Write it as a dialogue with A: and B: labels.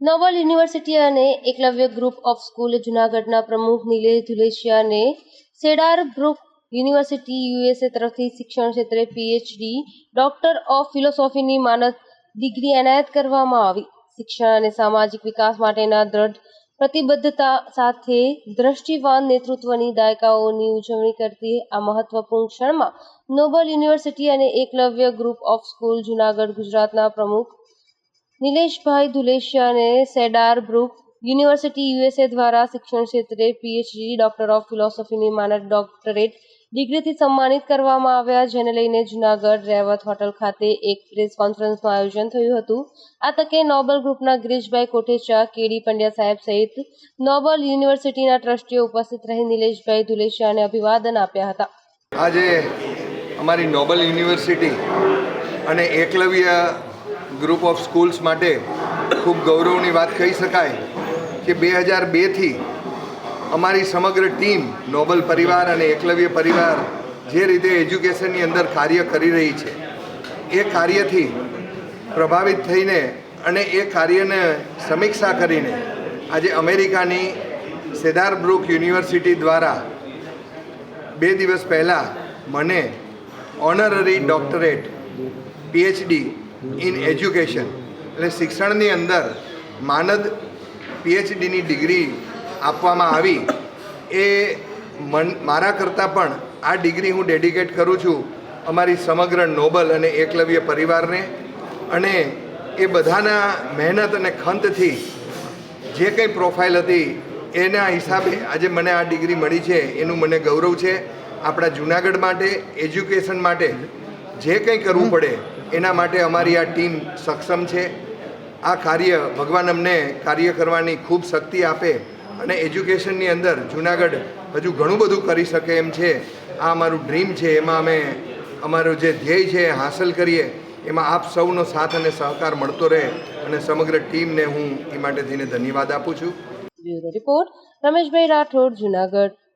A: Nobel university અને Eklavya group of school જૂનાગઢના પ્રમુખ નિલેશ ધુલેશિયાને સેડાર ગ્રુપ યુનિવર્સિટી યુએસએ તરફથી શિક્ષણ ક્ષેત્રે પીએચડી ડોક્ટર ઓફ ફિલોસોફીની માનદ ડિગ્રી એનાયત કરવામાં આવી. શિક્ષણ અને સામાજિક વિકાસ માટેના દ્રઢ પ્રતિબદ્ધતા સાથે દ્રષ્ટિવાન નેતૃત્વની દાયકાઓની ઉજવણી કરતી આ મહત્વપૂર્ણ ક્ષણમાં નોબલ યુનિવર્સિટી અને Eklavya group of school Junagadh ગુજરાતના પ્રમુખ નિલેશભાઈ ધુલેશિયાને સેડાર બ્રુક યુનિવર્સિટી યુએસએ દ્વારા શિક્ષણ ક્ષેત્રે પીએચડી, ડોક્ટર ઓફ ફિલોસોફીની માનદ ડોક્ટરેટ ડિગ્રીથી સન્માનિત કરવામાં આવ્યા, જેને લઈને જૂનાગઢ રેવત હોટલ ખાતે એક પ્રેસ કોન્ફરન્સનું આયોજન થયું હતું. આ તકે નોબલ ગ્રુપના ગિરીશભાઈ કોઠેચા, કેડી પંડ્યા સાહેબ સહિત નોબલ યુનિવર્સિટીના ટ્રસ્ટીઓ ઉપસ્થિત રહી નિલેશભાઈ ધુલેશિયાને અભિવાદન આપ્યા હતા.
B: આજે અમારી નોબલ યુનિવર્સિટી અને એકલવ્ય ગ્રુપ ઓફ સ્કૂલ્સ માટે ખૂબ ગૌરવની વાત કહી શકાય કે બે હજાર બેથી અમારી સમગ્ર ટીમ નોબલ પરિવાર અને એકલવ્ય પરિવાર જે રીતે એજ્યુકેશનની અંદર કાર્ય કરી રહી છે, એ કાર્યથી પ્રભાવિત થઈને અને એ કાર્યને સમીક્ષા કરીને આજે અમેરિકાની સેદાર બ્રુક યુનિવર્સિટી દ્વારા બે દિવસ પહેલાં મને honorary doctorate PhD in education એટલે શિક્ષણની અંદર માનદ પીએચડીની ડિગ્રી આપવામાં આવી, એ મન, મારા કરતાં પણ આ ડિગ્રી હું ડેડિકેટ કરું છું અમારી સમગ્ર નોબલ અને એકલવ્ય પરિવારને. અને એ બધાના મહેનત અને ખંતથી જે કંઈ પ્રોફાઇલ હતી, એના હિસાબે આજે મને આ ડિગ્રી મળી છે, એનું મને ગૌરવ છે. આપણા જુનાગઢ માટે એજ્યુકેશન માટે જે કંઈ કરવું પડે એના માટે અમારી આ ટીમ સક્ષમ છે. આ કાર્ય ભગવાન અમને કાર્ય કરવાની ખૂબ શક્તિ આપે અને એજ્યુકેશનની અંદર જુનાગઢ હજુ ઘણું બધું કરી શકે એમ છે. આ અમારું ડ્રીમ છે. એમાં અમે અમારું જે ધ્યેય છે એ હાંસલ કરીએ. એમાં આપ સૌનો સાથ અને સહકાર મળતો રહે અને સમગ્ર ટીમને હું એ માટે થઈને ધન્યવાદ આપું છું.
A: રિપોર્ટ, રમેશભાઈ રાઠોડ, જૂનાગઢ.